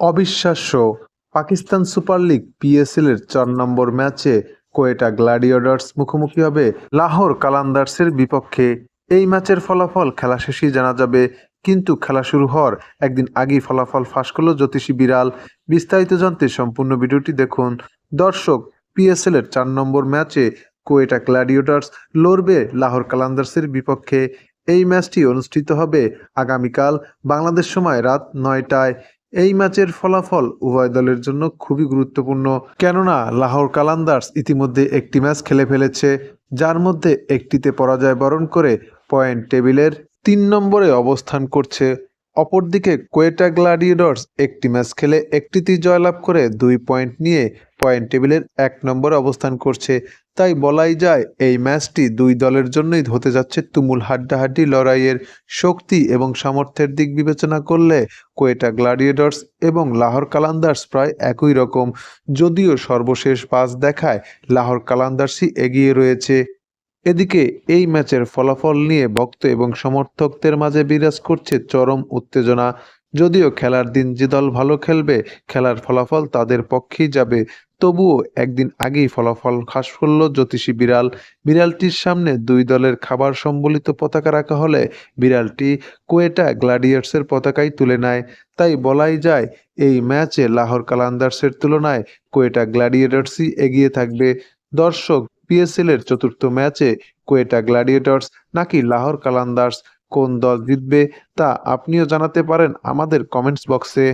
অবিশ্বাস্য। Pakistan super league PSL এর চার নম্বর ম্যাচে কোয়েটা গ্ল্যাডিয়েটর্স মুখোমুখি হবে লাহোর কালান্দার্সের বিপক্ষে। এই ম্যাচের ফলাফল খেলা শেষেই জানা যাবে, কিন্তু খেলা শুরু হওয়ার একদিন আগেই ফলাফল ফাঁস করল জ্যোতিষী বিড়াল। বিস্তারিত জানতে সম্পূর্ণ ভিডিওটি দেখুন। দর্শক, পিএসএল এর চার নম্বর ম্যাচে কোয়েটা গ্ল্যাডিয়েটর্স লড়বে লাহোর কালান্দার্সের বিপক্ষে। এই ম্যাচটি অনুষ্ঠিত হবে আগামীকাল, বাংলাদেশ সময় রাত নয়টায়। এই ম্যাচের ফলাফল উভয় দলের জন্য খুবই গুরুত্বপূর্ণ। কেননা লাহোর কালান্দার্স ইতিমধ্যে একটি ম্যাচ খেলে ফেলেছে, যার মধ্যে একটিতে পরাজয় বরণ করে পয়েন্ট টেবিলের তিন নম্বরে অবস্থান করছে। অপরদিকে কোয়েটা গ্লাডিয়েটর্স একটি ম্যাচ খেলে একটিতেই জয়লাভ করে দুই পয়েন্ট নিয়ে পয়েন্ট টেবিলের এক নম্বরে অবস্থান করছে। তাই বলাই যায়, এই ম্যাচটি দুই দলের জন্যই হতে যাচ্ছে তুমুল হাড্ডাহাড্ডি লড়াইয়ের শক্তি এবং সামর্থ্যের দিক বিবেচনা করলে কোয়েটা গ্লাডিয়েটর্স এবং লাহোর কালান্দার্স প্রায় একই রকম। যদিও সর্বশেষ পাস দেখায় লাহোর কালান্দার্সই এগিয়ে রয়েছে। এদিকে এই ম্যাচের ফলাফল নিয়ে ভক্ত এবং সমর্থকদের মাঝে বিরাজ করছে চরম উত্তেজনা। যদিও খেলার দিন যে দল ভালো খেলবে, খেলার ফলাফল তাদের পক্ষেই যাবে। তবুও একদিন আগেই ফলাফল খাস করল জ্যোতিষী বিড়াল। বিড়ালটির সামনে দুই দলের খাবার সম্বলিত পতাকা রাখা হলে বিড়ালটি কোয়েটা গ্লাডিয়ার্সের পতাকাই তুলে নেয়। তাই বলাই যায়, এই ম্যাচে লাহোর কালান্দার্সের তুলনায় কোয়েটা গ্ল্যাডিয়েটর্সই এগিয়ে থাকবে। দর্শক পিএসএল এর চতুর্থ ম্যাচে কোয়েটা গ্ল্যাডিয়েটর্স নাকি লাহোর কালান্দার্স কোন দল জিতবে তা আপনিও জানাতে পারেন আমাদের কমেন্টস বক্সে।